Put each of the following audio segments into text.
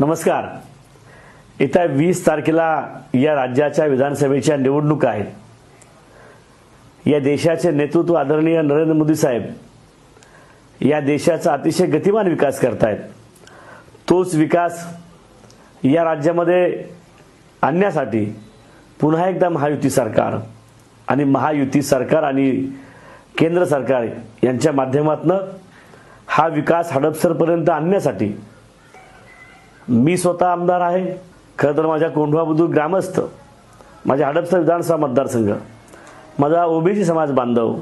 नमस्कार. येत्या वीस तारखेला या राज्याच्या विधानसभेच्या निवडणुका आहेत. या देशाचे नेतृत्व आदरणीय नरेंद्र मोदी साहेब या देशाचा अतिशय गतिमान विकास करतायत. तोच विकास या राज्यामध्ये आणण्यासाठी पुन्हा एकदा महायुती सरकार आणि महायुती सरकार आणि केंद्र सरकार यांच्या माध्यमातून हा विकास हडपसरपर्यंत आणण्यासाठी मी स्वतः आमदार आहे. खरं तर माझ्या कोंढवा बुद्रुक ग्रामस्थ माझ्या हडपसर विधानसभा मतदारसंघ माझा ओबीसी समाज बांधव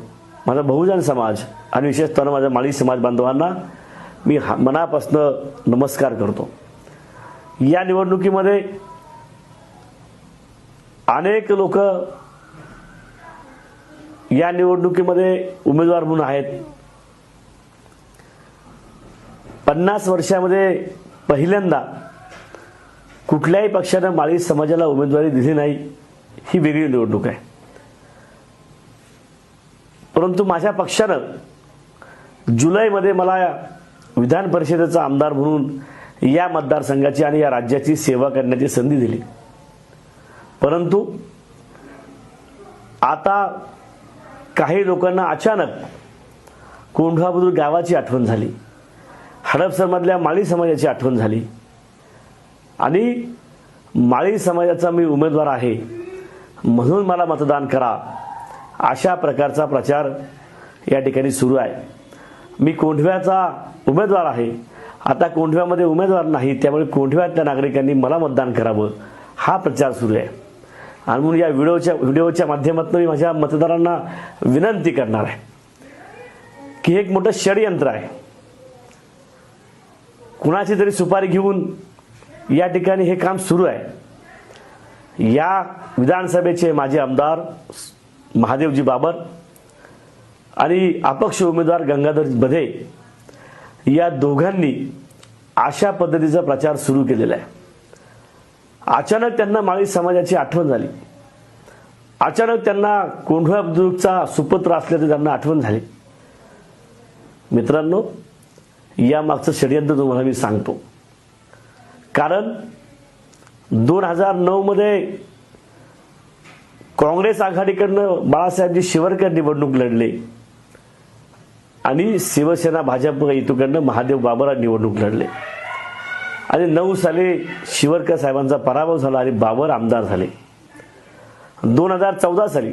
माझा बहुजन समाज आणि विशेषतः माझ्या माळी समाज बांधवांना मी हा- मनापासून नमस्कार करतो. या निवडणुकीमध्ये अनेक लोक या निवडणुकीमध्ये उमेदवार म्हणून आहेत. पन्नास वर्षामध्ये पहिल्यांदा कुठल्याही पक्षानं माळी समाजाला उमेदवारी दिली नाही ही वेगळी निवडणूक आहे. परंतु माझ्या पक्षानं जुलैमध्ये मला विधान परिषदेचा आमदार म्हणून या मतदारसंघाची आणि या राज्याची सेवा करण्याची संधी दिली. परंतु आता काही लोकांना अचानक कोंढवाबदूर गावाची आठवण झाली. हडपसरमधल्या माळी समाजाची आठवण झाली. आणि माळी समाजाचा मी उमेदवार आहे म्हणून मला मतदान करा अशा प्रकारचा प्रचार या ठिकाणी सुरू आहे. मी कोंढव्याचा उमेदवार आहे. आता कोंढव्यामध्ये उमेदवार नाही त्यामुळे कोंढव्यातल्या नागरिकांनी मला मतदान करावं हा प्रचार सुरू आहे. आणि म्हणून या व्हिडिओच्या व्हिडिओच्या माध्यमातून मी माझ्या मतदारांना विनंती करणार आहे की हे एक मोठं षडयंत्र आहे. कुणाची तरी सुपारी घेऊन या ठिकाणी हे काम सुरू आहे. या विधानसभेचे माजी आमदार महादेवजी बाबर आणि अपक्ष उमेदवार गंगाधर बधे या दोघांनी अशा पद्धतीचा प्रचार सुरू केलेला आहे. अचानक त्यांना माळी समाजाची आठवण झाली. अचानक त्यांना कोंढव्या बुद्रुकचा सुपुत्र असल्याचं त्यांना आठवण झाली. मित्रांनो या मागचं षडयंत्र तुम्हाला मी सांगतो. कारण दोन हजार नऊमध्ये काँग्रेस आघाडीकडनं बाळासाहेबजी शिवरकर निवडणूक लढले. आणि शिवसेना भाजप युतीकडनं महादेव बाबरा निवडणूक लढले. आणि नऊ साली शिवरकर साहेबांचा पराभव झाला आणि बाबर आमदार झाले. दोन हजार चौदा साली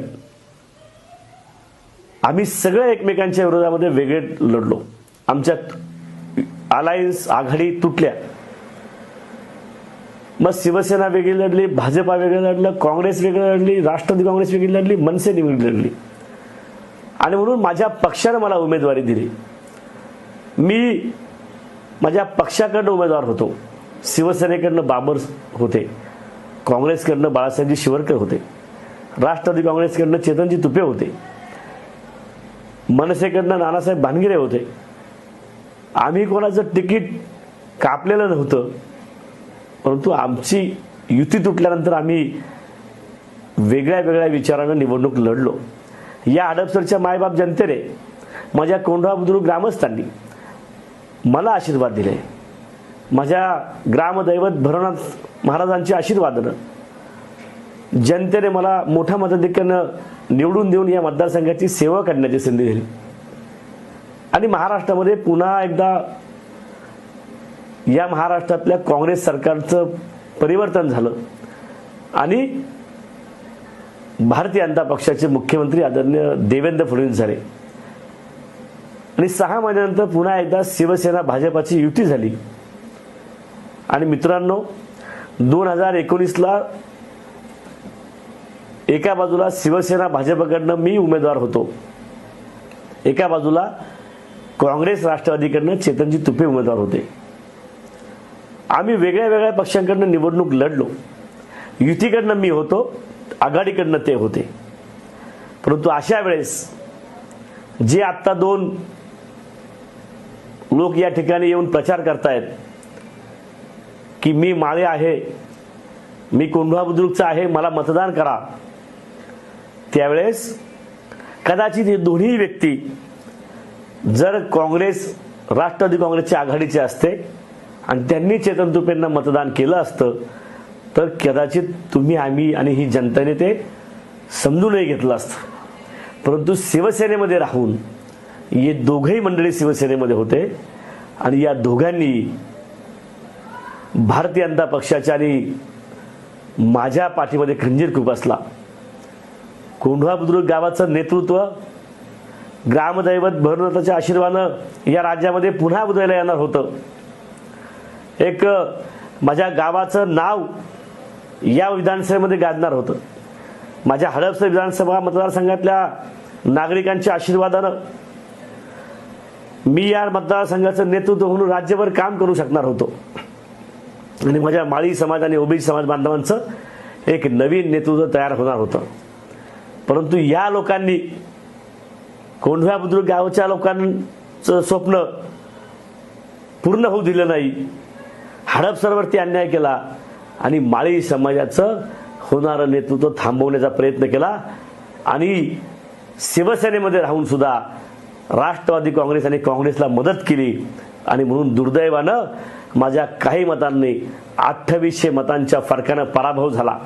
आम्ही सगळे एकमेकांच्या विरोधामध्ये वेगळे लढलो. आमच्यात अलायन्स आघाडी तुटल्या. मग शिवसेना वेगळी लढली भाजपा वेगळं लढलं काँग्रेस वेगळं लढली राष्ट्रवादी काँग्रेस वेगळी लढली मनसेने वेगळी लढली. आणि म्हणून माझ्या पक्षानं मला उमेदवारी दिली. मी माझ्या पक्षाकडनं उमेदवार होतो. शिवसेनेकडनं बाबर होते. काँग्रेसकडनं बाळासाहेबजी शिवरकर होते. राष्ट्रवादी काँग्रेसकडनं चेतनजी तुपे होते. मनसेकडनं नानासाहेब भानगिरे होते. आम्ही कोणाचं तिकीट कापलेलं नव्हतं परंतु आमची युती तुटल्यानंतर आम्ही वेगळ्या वेगळ्या विचारानं निवडणूक लढलो. या हडपसरच्या मायबाप जनतेने माझ्या कोंढवा बुद्रुक ग्रामस्थांनी मला आशीर्वाद दिले. माझ्या ग्रामदैवत भरवनाथ महाराजांची आशीर्वादनं जनतेने मला मोठ्या मताधिक्यानं निवडून देऊन या मतदारसंघाची सेवा करण्याची संधी दिली. आणि महाराष्ट्रामध्ये पुन्हा एकदा या महाराष्ट्रातल्या काँग्रेस सरकारचं परिवर्तन झालं. आणि भारतीय जनता पक्षाचे मुख्यमंत्री आदरणीय देवेंद्र फडणवीस झाले. आणि सहा महिन्यानंतर पुन्हा एकदा शिवसेना भाजपाची युती झाली. आणि मित्रांनो दोन हजार एकोणीसला एका बाजूला शिवसेना भाजपकडनं मी उमेदवार होतो. एका बाजूला काँग्रेस राष्ट्रवादीकडनं चेतनजी तुपे उमेदवार होते. आम्ही वेगळ्या वेगळ्या पक्षांकडनं निवडणूक लढलो. युतीकडनं मी होतो आघाडीकडनं ते होते. परंतु अशा वेळेस जे आत्ता दोन लोक या ठिकाणी येऊन प्रचार करतायत की मी माळे आहे मी कोंढवा बुद्रुकचा आहे मला मतदान करा त्यावेळेस कदाचित हे दोन्ही व्यक्ती जर काँग्रेस राष्ट्रवादी काँग्रेसच्या आघाडीचे असते आणि त्यांनी चेतन तुपेंना मतदान केलं असतं तर कदाचित तुम्ही आम्ही आणि ही जनतेने ते समजूनही घेतलं असतं. परंतु शिवसेनेमध्ये राहून हे दोघंही मंडळी शिवसेनेमध्ये होते आणि या दोघांनी भारतीय जनता पक्षाच्या आणि माझ्या पाठीमध्ये खंजीर खूप असला. कोंढवा बुद्रुक गावाचं नेतृत्व ग्रामदैवत भैरवनाथाच्या आशीर्वादानं या राज्यामध्ये पुन्हा उदयला येणार होतं. एक माझ्या गावाचं नाव या विधानसभेमध्ये गाजणार होतं. माझ्या हडपसर विधानसभा मतदारसंघातल्या नागरिकांच्या आशीर्वादानं मी या मतदारसंघाचं नेतृत्व म्हणून राज्यभर काम करू शकणार होतो. आणि माझ्या माळी समाज आणि ओबीसी समाज बांधवांचं एक नवीन नेतृत्व तयार होणार होतं. परंतु या लोकांनी कोंढव्या बुद्रुक गावच्या लोकांचं स्वप्न पूर्ण होऊ दिलं नाही. हडपसरवरती अन्याय केला आणि माळी समाजाचं होणारं नेतृत्व थांबवण्याचा प्रयत्न केला आणि शिवसेनेमध्ये राहून सुद्धा राष्ट्रवादी काँग्रेस आणि काँग्रेसला मदत केली आणि म्हणून दुर्दैवानं माझ्या काही मतांनी अठ्ठावीसशे मतांच्या फरकानं पराभव झाला.